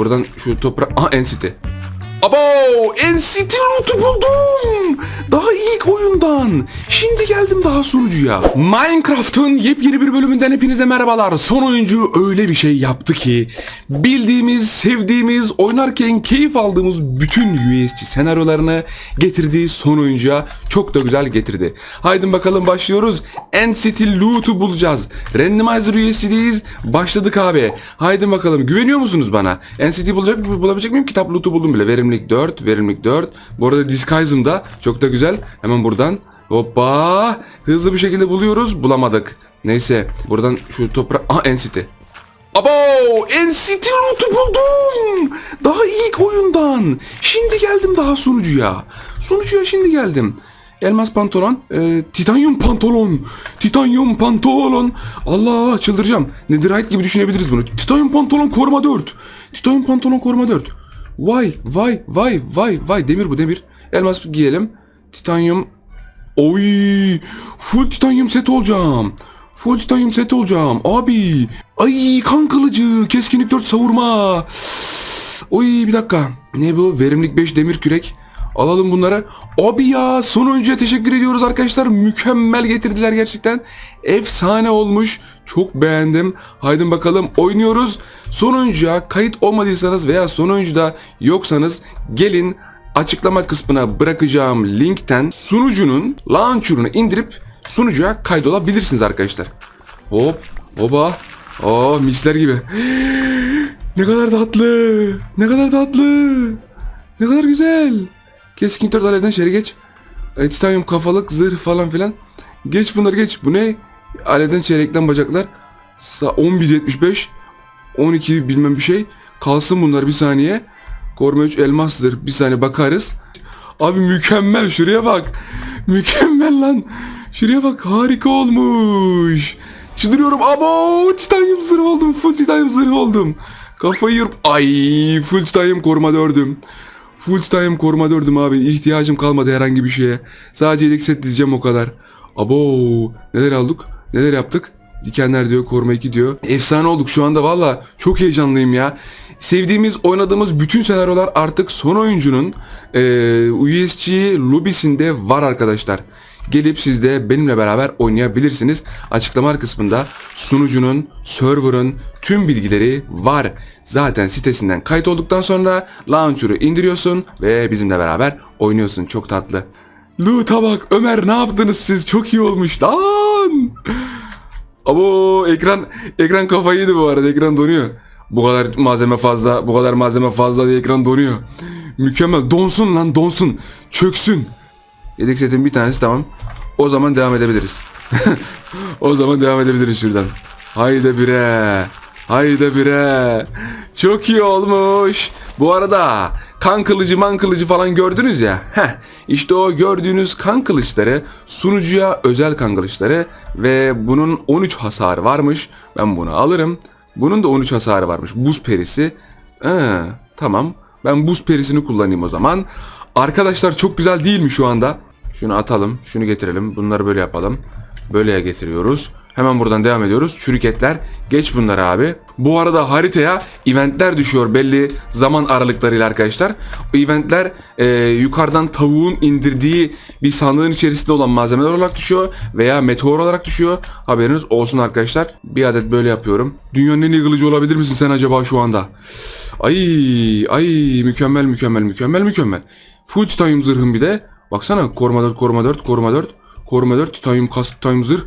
Buradan şu toprak... Aha NCT. Abo! NCT loot'u buldum! Daha ilk oyundan. Şimdi geldim daha sunucuya. Minecraft'ın yepyeni bir bölümünden hepinize merhabalar. Son oyuncu öyle bir şey yaptı ki bildiğimiz, sevdiğimiz, oynarken keyif aldığımız bütün USC senaryolarını getirdiği son oyuncuya çok da güzel getirdi. Haydi bakalım başlıyoruz. NCT loot'u bulacağız. Randomizer USC'deyiz. Başladık abi. Haydi bakalım. Güveniyor musunuz bana? NCT bulacak bulabilecek miyim? Kitap loot'u buldum bile. Verimlilik 4, verimlilik 4. Bu arada Disguise'ım da çok da güzel. Hemen buradan hoppa hızlı bir şekilde buluyoruz. Bulamadık. Neyse buradan şu toprak... Aha NCT. Abo! NCT loot'u buldum. Daha ilk oyundan. Şimdi geldim daha sunucuya. Sunucuya şimdi geldim. Elmas pantolon, e, titanyum pantolon, titanyum pantolon. Allah çıldıracağım. Netherite gibi düşünebiliriz bunu. Titanyum pantolon koruma 4. Titanyum pantolon koruma 4. Vay vay vay vay vay demir bu demir. Elmas giyelim. Titanyum Oy! Full titanyum set olacağım. Full titanyum set olacağım. Abi. Ay kan kılıcı. Keskinlik 4 savurma. Oy bir dakika. Ne bu? Verimlilik 5 demir kürek. Alalım bunları. Abi ya son oyuncuya teşekkür ediyoruz arkadaşlar. Mükemmel getirdiler gerçekten. Efsane olmuş. Çok beğendim. Haydi bakalım oynuyoruz. Son oyuncuya kayıt olmadıysanız veya son oyuncuda yoksanız gelin açıklama kısmına bırakacağım linkten sunucunun launcher'ını indirip sunucuya kaydolabilirsiniz arkadaşlar. Hop, hoba. Aa misler gibi. ne kadar tatlı. Ne kadar tatlı. Ne kadar güzel. Keskin tört alevden şeri geç. E, titanyum kafalık, zırh falan filan. Geç bunları geç. Bu ne? Alevden çeyrekten bacaklar. Sa 11.75 12 bilmem bir şey. Kalsın bunlar bir saniye. Koruma 3 elmastır. Bir saniye bakarız. Abi mükemmel şuraya bak. Mükemmel lan. Şuraya bak harika olmuş. Çıldırıyorum. Abo titanyum zırh oldum. Full titanyum zırh oldum. Kafayı yiyorum. Ay full titanyum koruma dördüm. Full titanyum koruma dördüm abi. İhtiyacım kalmadı herhangi bir şeye. Sadece yedek set dizeceğim o kadar. Abo neler aldık? Neler yaptık? Dikenler diyor, koruma 2 diyor. Efsane olduk şu anda valla. Çok heyecanlıyım ya. Sevdiğimiz, oynadığımız bütün senaryolar artık son oyuncunun e, USG lobisinde var arkadaşlar. Gelip siz de benimle beraber oynayabilirsiniz. Açıklama kısmında sunucunun, server'ın tüm bilgileri var. Zaten sitesinden kayıt olduktan sonra launcher'ı indiriyorsun ve bizimle beraber oynuyorsun. Çok tatlı. Loot'a bak Ömer ne yaptınız siz? Çok iyi olmuş lan. Abo ekran ekran kafayı yedi bu arada ekran donuyor. Bu kadar malzeme fazla, bu kadar malzeme fazla diye ekran donuyor. Mükemmel. Donsun lan donsun. Çöksün. Yedek setin bir tanesi tamam. O zaman devam edebiliriz. o zaman devam edebiliriz şuradan. Haydi bire. Haydi bire. Çok iyi olmuş. Bu arada kan kılıcı man kılıcı falan gördünüz ya. Heh, işte o gördüğünüz kan kılıçları sunucuya özel kan kılıçları ve bunun 13 hasarı varmış. Ben bunu alırım. Bunun da 13 hasarı varmış. Buz perisi. Ee, tamam. Ben buz perisini kullanayım o zaman. Arkadaşlar çok güzel değil mi şu anda? Şunu atalım. Şunu getirelim. Bunları böyle yapalım. Böyleye getiriyoruz. Hemen buradan devam ediyoruz. Çürük etler. Geç bunları abi. Bu arada haritaya eventler düşüyor belli zaman aralıklarıyla arkadaşlar. O eventler e, yukarıdan tavuğun indirdiği bir sandığın içerisinde olan malzemeler olarak düşüyor. Veya meteor olarak düşüyor. Haberiniz olsun arkadaşlar. Bir adet böyle yapıyorum. Dünyanın en iyi kılıcı olabilir misin sen acaba şu anda? Ay ay mükemmel mükemmel mükemmel mükemmel. Full titanium zırhım bir de. Baksana koruma 4 koruma 4 koruma 4. Koruma 4 titanium kas titanium zırh.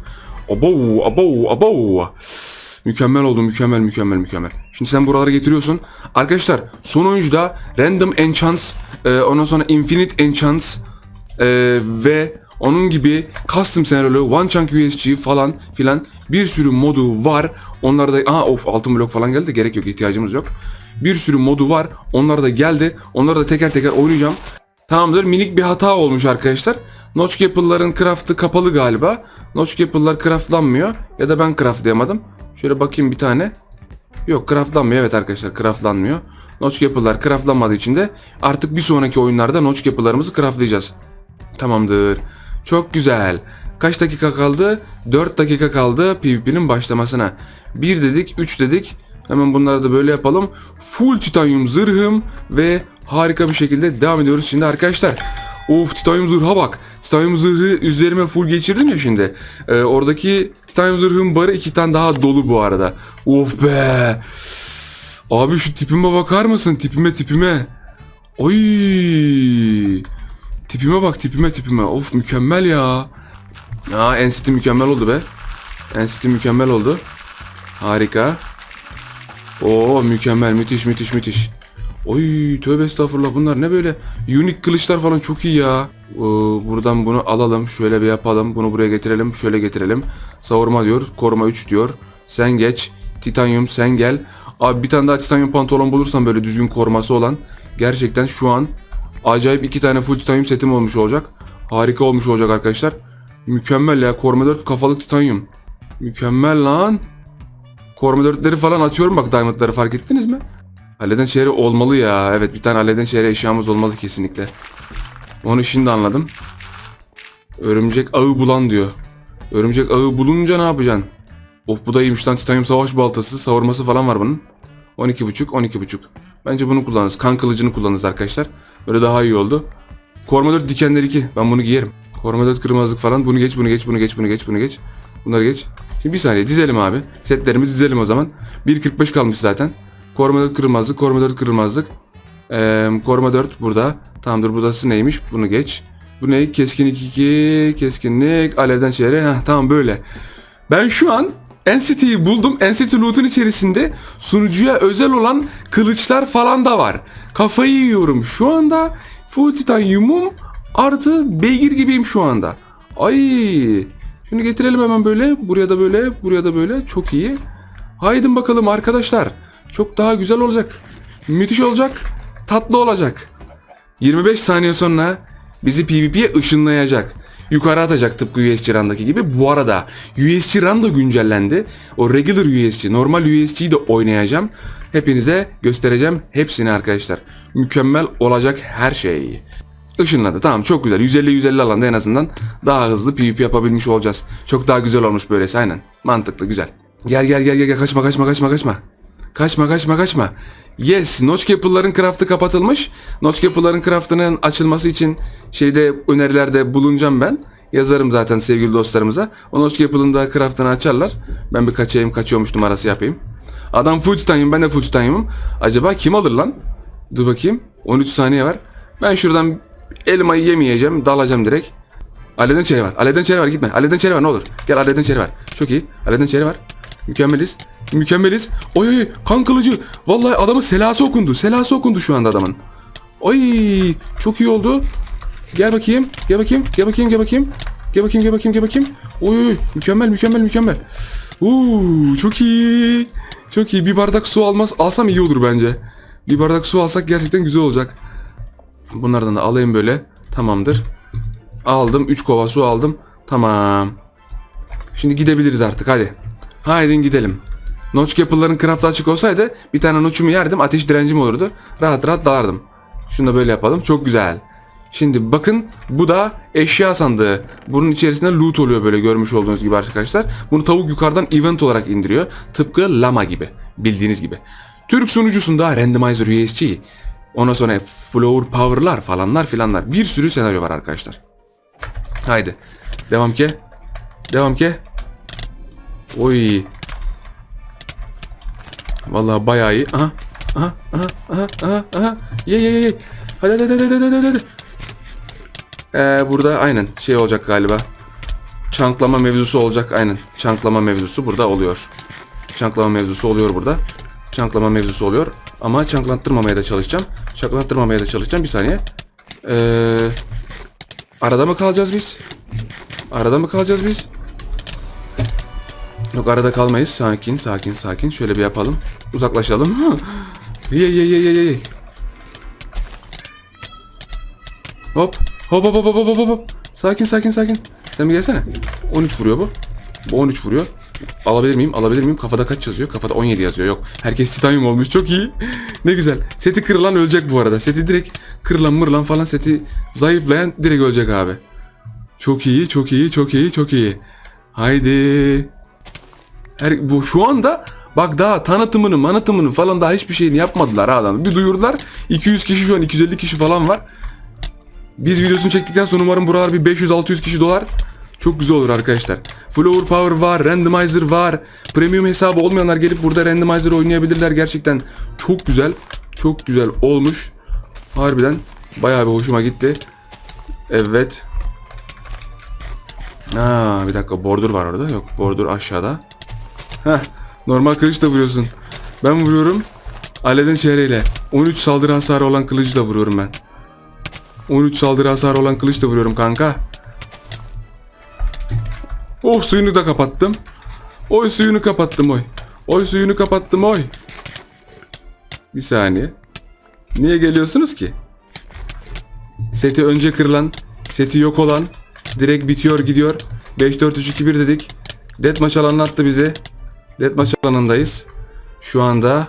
Abo abo abo. Mükemmel oldu mükemmel mükemmel mükemmel. Şimdi sen buralara getiriyorsun. Arkadaşlar son oyuncuda random enchants, e, ondan sonra infinite enchants e, ve onun gibi custom senaryolu, one chunk USG falan filan bir sürü modu var. Onlarda aa of altın blok falan geldi gerek yok ihtiyacımız yok. Bir sürü modu var. Onlar da geldi. Onları da teker teker oynayacağım. Tamamdır minik bir hata olmuş arkadaşlar. Notch Apple'ların craft'ı kapalı galiba. Notch Apple'lar craftlanmıyor. Ya da ben craftlayamadım. Şöyle bakayım bir tane. Yok craftlanmıyor evet arkadaşlar craftlanmıyor. Notch Apple'lar craftlanmadığı için de artık bir sonraki oyunlarda Notch Apple'larımızı craftlayacağız. Tamamdır. Çok güzel. Kaç dakika kaldı? 4 dakika kaldı PvP'nin başlamasına. 1 dedik, 3 dedik. Hemen bunları da böyle yapalım. Full titanyum zırhım ve harika bir şekilde devam ediyoruz şimdi arkadaşlar. Of titanyum zırha bak. Titanyum zırhı üzerime full geçirdim ya şimdi. Ee, oradaki titanyum zırhın barı iki tane daha dolu bu arada. Of be. Abi şu tipime bakar mısın? Tipime tipime. Oy. Tipime bak tipime tipime. Of mükemmel ya. Aa NCT mükemmel oldu be. NCT mükemmel oldu. Harika. Oo mükemmel müthiş müthiş müthiş. Oy tövbe estağfurullah bunlar ne böyle unique kılıçlar falan çok iyi ya. Ee, buradan bunu alalım şöyle bir yapalım bunu buraya getirelim şöyle getirelim. Savurma diyor koruma 3 diyor. Sen geç titanyum sen gel. Abi bir tane daha titanyum pantolon bulursan böyle düzgün koruması olan gerçekten şu an acayip iki tane full titanyum setim olmuş olacak. Harika olmuş olacak arkadaşlar. Mükemmel ya koruma 4 kafalık titanyum. Mükemmel lan. Koruma 4'leri falan atıyorum bak diamondları fark ettiniz mi? Haleden şehri olmalı ya. Evet bir tane haleden şehri eşyamız olmalı kesinlikle. Onu şimdi anladım. Örümcek ağı bulan diyor. Örümcek ağı bulunca ne yapacaksın? Of bu da iyiymiş lan titanyum savaş baltası savurması falan var bunun. 12.5 12.5. Bence bunu kullanırız. Kan kılıcını kullanırız arkadaşlar. Böyle daha iyi oldu. Koruma 4 dikenleri 2. Ben bunu giyerim. Koruma 4 kırmızılık falan. Bunu geç, bunu geç, bunu geç, bunu geç, bunu geç. Bunları geç. Şimdi bir saniye dizelim abi. Setlerimizi dizelim o zaman. 1.45 kalmış zaten. Koruma 4 kırılmazlık, koruma 4 kırılmazlık. Ee, koruma 4 burada. Tamamdır burası neymiş? Bunu geç. Bu ne? Keskinlik 2, keskinlik, alevden çeyre. Heh, tamam böyle. Ben şu an NCT'yi buldum. NCT loot'un içerisinde sunucuya özel olan kılıçlar falan da var. Kafayı yiyorum. Şu anda full titanyumum artı beygir gibiyim şu anda. Ay. Şunu getirelim hemen böyle. Buraya da böyle, buraya da böyle. Çok iyi. Haydin bakalım arkadaşlar. Çok daha güzel olacak. Müthiş olacak. Tatlı olacak. 25 saniye sonra bizi PvP'ye ışınlayacak. Yukarı atacak tıpkı USC Run'daki gibi. Bu arada USC Run da güncellendi. O regular USC, normal USC'yi de oynayacağım. Hepinize göstereceğim hepsini arkadaşlar. Mükemmel olacak her şey. Işınladı tamam çok güzel. 150-150 alanda en azından daha hızlı PvP yapabilmiş olacağız. Çok daha güzel olmuş böylesi aynen. Mantıklı güzel. Gel gel gel gel. kaçma kaçma kaçma kaçma. Kaçma kaçma kaçma. Yes, Notch Cap'ların craft'ı kapatılmış. Notch Cap'ların craft'ının açılması için şeyde önerilerde bulunacağım ben. Yazarım zaten sevgili dostlarımıza. O Notch Cap'ın da craft'ını açarlar. Ben bir kaçayım kaçıyormuş numarası yapayım. Adam full titanium ben de full titanium'um. Acaba kim alır lan? Dur bakayım. 13 saniye var. Ben şuradan elmayı yemeyeceğim. Dalacağım direkt. Aleden çeri var. Aleden çeri var gitme. Aleden çeri var ne olur. Gel aleden çeri var. Çok iyi. Aleden çeri var. Mükemmeliz. Mükemmeliz. Oy oy kan kılıcı. Vallahi adamın selası okundu. Selası okundu şu anda adamın. Oy çok iyi oldu. Gel bakayım. Gel bakayım. Gel bakayım. Gel bakayım. Gel bakayım. Gel bakayım. Gel bakayım. Oy oy mükemmel mükemmel mükemmel. Uuu çok iyi. Çok iyi. Bir bardak su almaz alsam iyi olur bence. Bir bardak su alsak gerçekten güzel olacak. Bunlardan da alayım böyle. Tamamdır. Aldım. 3 kova su aldım. Tamam. Şimdi gidebiliriz artık hadi. Haydi gidelim. Notch Cap'ların craft'ı açık olsaydı bir tane notch'umu yerdim ateş direncim olurdu. Rahat rahat dalardım. Şunu da böyle yapalım. Çok güzel. Şimdi bakın bu da eşya sandığı. Bunun içerisinde loot oluyor böyle görmüş olduğunuz gibi arkadaşlar. Bunu tavuk yukarıdan event olarak indiriyor. Tıpkı Lama gibi. Bildiğiniz gibi. Türk sunucusunda Randomizer USG. Ondan sonra Flower Power'lar falanlar filanlar. Bir sürü senaryo var arkadaşlar. Haydi. Devam ki. Devam ki. Oy. Vallahi bayağı iyi. Aha. Aha. Aha. Aha. Aha. Aha. Ye ye ye, hadi hadi hadi hadi hadi. Ee, burada aynen şey olacak galiba. Çanklama mevzusu olacak aynen. Çanklama mevzusu burada oluyor. Çanklama mevzusu oluyor burada. Çanklama mevzusu oluyor. Ama çanklattırmamaya da çalışacağım. Çanklattırmamaya da çalışacağım. Bir saniye. Ee, arada mı kalacağız biz? Arada mı kalacağız biz? Yok arada kalmayız. Sakin sakin sakin. Şöyle bir yapalım. Uzaklaşalım. ye ye ye ye ye. Hop. Hop hop hop hop hop hop. Sakin sakin sakin. Sen bir gelsene. 13 vuruyor bu. Bu 13 vuruyor. Alabilir miyim? Alabilir miyim? Kafada kaç yazıyor? Kafada 17 yazıyor. Yok. Herkes titanyum olmuş. Çok iyi. ne güzel. Seti kırılan ölecek bu arada. Seti direkt kırılan mırılan falan seti zayıflayan direkt ölecek abi. Çok iyi, çok iyi, çok iyi, çok iyi. Haydi. Her, bu şu anda Bak daha tanıtımını manıtımını falan daha hiçbir şeyini yapmadılar ha adam. Bir duyurdular. 200 kişi şu an 250 kişi falan var. Biz videosunu çektikten sonra umarım buralar bir 500-600 kişi dolar. Çok güzel olur arkadaşlar. Flower Power var, Randomizer var. Premium hesabı olmayanlar gelip burada Randomizer oynayabilirler. Gerçekten çok güzel. Çok güzel olmuş. Harbiden bayağı bir hoşuma gitti. Evet. Aa, bir dakika bordur var orada. Yok bordur aşağıda. Heh, normal kılıçla vuruyorsun. Ben vuruyorum. Aleden çeyreğiyle. 13 saldırı hasarı olan kılıçla vuruyorum ben. 13 saldırı hasarı olan kılıçla vuruyorum kanka. Oh suyunu da kapattım. Oy suyunu kapattım oy. Oy suyunu kapattım oy. Bir saniye. Niye geliyorsunuz ki? Seti önce kırılan, seti yok olan, direkt bitiyor gidiyor. 5-4-3-2-1 dedik. Deathmatch alanını attı bize. Deathmatch alanındayız. Şu anda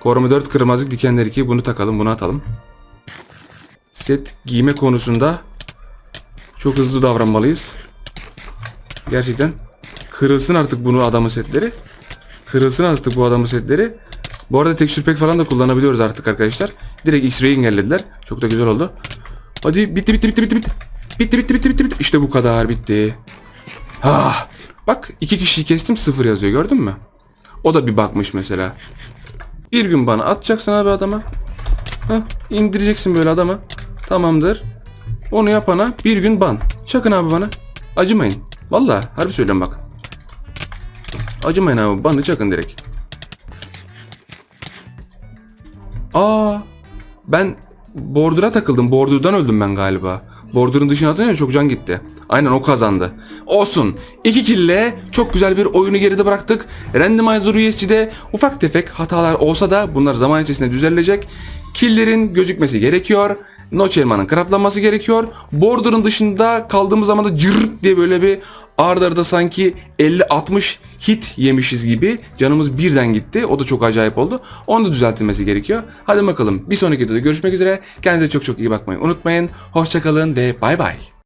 koruma 4 kırmızı dikenler 2 bunu takalım bunu atalım. Set giyme konusunda çok hızlı davranmalıyız. Gerçekten kırılsın artık bunu adamın setleri. Kırılsın artık bu adamın setleri. Bu arada texture pack falan da kullanabiliyoruz artık arkadaşlar. Direkt X-Ray'i engellediler. Çok da güzel oldu. Hadi bitti bitti bitti bitti bitti. Bitti bitti bitti bitti bitti. İşte bu kadar bitti. Ah. Bak iki kişiyi kestim sıfır yazıyor gördün mü? O da bir bakmış mesela. Bir gün bana atacaksın abi adama. Hah, indireceksin böyle adama. Tamamdır. Onu yapana bir gün ban. Çakın abi bana. Acımayın. Vallahi harbi söylüyorum bak. Acımayın abi banı çakın direkt. Aa ben Bordur'a takıldım. Bordur'dan öldüm ben galiba. Bordur'un dışına atınca çok can gitti. Aynen o kazandı. Olsun. İki kille çok güzel bir oyunu geride bıraktık. Randomizer USG'de ufak tefek hatalar olsa da bunlar zaman içerisinde düzelecek. Killerin gözükmesi gerekiyor. Notch elmanın craftlanması gerekiyor. Border'ın dışında kaldığımız zaman da cırt diye böyle bir arda arda sanki 50-60 hit yemişiz gibi canımız birden gitti. O da çok acayip oldu. Onu da düzeltilmesi gerekiyor. Hadi bakalım bir sonraki videoda görüşmek üzere. Kendinize çok çok iyi bakmayı unutmayın. Hoşçakalın ve bay bay.